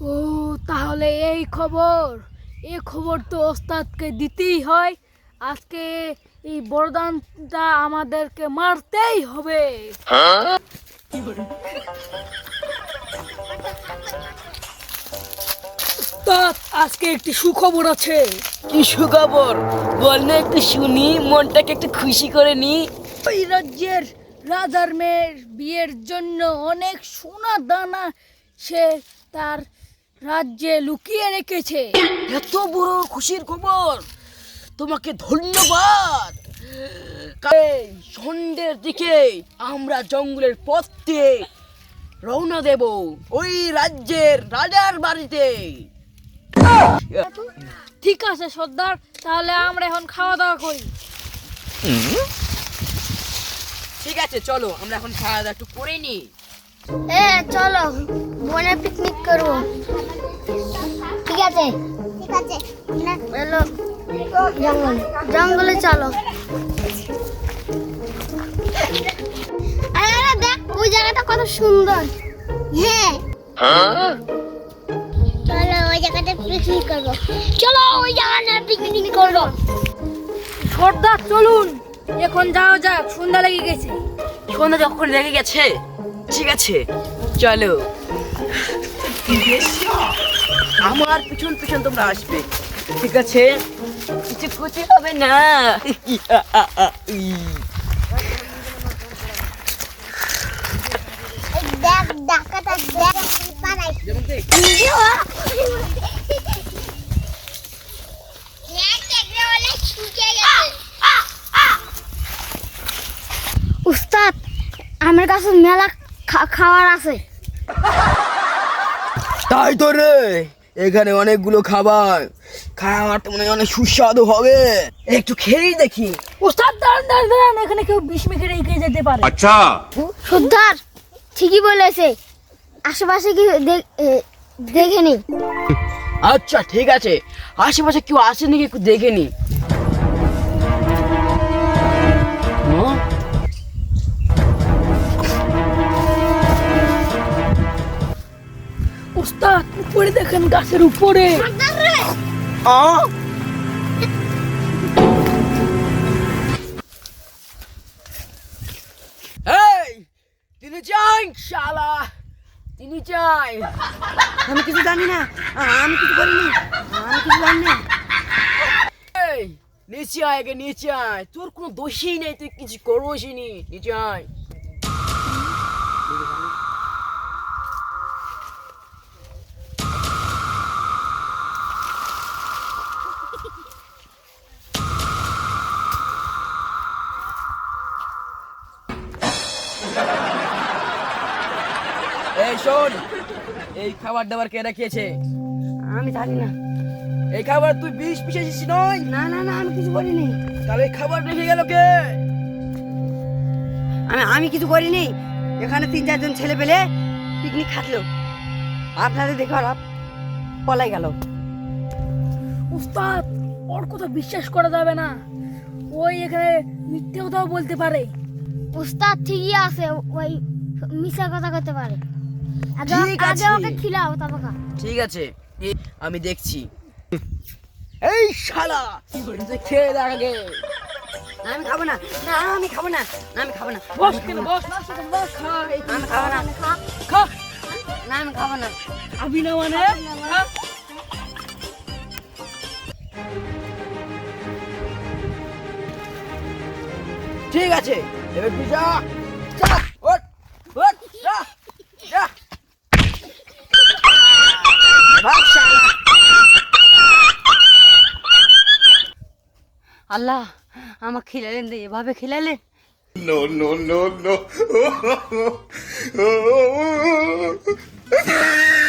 ও তাহলে এই খবর। এই খবর তো ওস্তাদকে দিতেই হয়। আজকে এই বরদানটা আমাদেরকে মারতেই হবে। ওস্তাদ আজকে একটি সুখবর আছে। কি সুখবর? বল না একটু শুনি মনটাকে একটু খুশি করে নি। ওই রাজ্যের রাজার মেয়ের বিয়ের জন্য অনেক সোনা দানা সে তার রাজ্যে লুকিয়ে রেখেছে। এত বড় খুশির খবর। তোমাকে ধন্যবাদ। সন্ধ্যের দিকে আমরা জঙ্গলের পথে রওনা দেব ওই রাজ্যের রাজার বাড়িতে। ঠিক আছে সর্দার। তাহলে আমরা এখন খাওয়া দাওয়া করি। ঠিক আছে চলো আমরা এখন খাওয়া দাওয়া একটু করে নি এ চলো বনে পিকনিক করব। ঠিক আছে? ঠিক আছে। চলো জঙ্গল। জঙ্গলে চলো। আরে দেখ ওই জায়গাটা কত সুন্দর। হ্যাঁ। চলো ওই জায়গাটা পিকনিক করব। চলো ওই জায়গাটা পিকনিক করব। সর্দার চলুন। এখন যাওয়া যাক সন্ধ্যা লেগে গেছে। সন্ধ্যা যখন লেগে গেছে ঠিক আছে, চলো। আমার পিছন পিছন তোমরা আসবে। ঠিক আছে? কিছু ক্ষতি হবে না। উস্তাদ, আমার কাছে মেলা খাবার আছে। তাই তো রে এখানে অনেকগুলো খাবার। খাবার তো মনে হয় অনেক সুস্বাদু হবে। একটু খেয়েই দেখি। ওস্তাদ দাঁড়ান দাঁড়ান দাঁড়ান এখানে কেউ বিশ মিনিট খেয়ে যেতে পারে। আচ্ছা। সুদ্ধার ঠিকই বলেছে। আশেপাশে কি দেখে নি আচ্ছা ঠিক আছে। আশেপাশে কেউ আসে নাকি একটু দেখে নি উপরে দেখেন গাছের উপরে। তিনি চাই শালা। তিনি চাই আমি কিছু জানি না। আমি কিছু করিনি। আমি কিছু জানি না। এই নিচে আয় আগে নিচে আয়। তোর কোনো দোষই নেই তুই কিছু করোসিনি নিচে আয়। এই শোন। এই খাবার দাবার কে রাখিয়েছে আমি জানি না। এই খাবার তুই বিষ পিছিয়েছিস নয়? না না না আমি কিছু করিনি। তাহলে এই খাবার রেখে গেল কে? আমি আমি কিছু করিনি। এখানে তিন চারজন ছেলে পেলে পিকনিক খাটলো। আপনাদের দেখে ওরা পলাই গেল। উস্তাদ ওর কথা বিশ্বাস করা যাবে না। ওই এখানে মিথ্যে কথাও বলতে পারে। উস্তাদ ঠিকই আছে ওই মিশা কথা করতে পারে। ঠিক আগে আছে। ওকে খিলাও তারপর ঠিক আছে। এ- আমি দেখছি। এই শালা! তুই খেয়ে দেখ আগে। আমি খাব না। না আমি খাব না। আমি খাব না। বস কেন? বস বস। খা আমি খাব না। খা। না আমি খাব না। খাবি না মানে? ঠিক আছে। এবার তুই যা যা ওঠ ওঠ যা যা ভাগ শালা আল্লাহ আমার খেলালেন দে এভাবে খিলালেন? No no no no.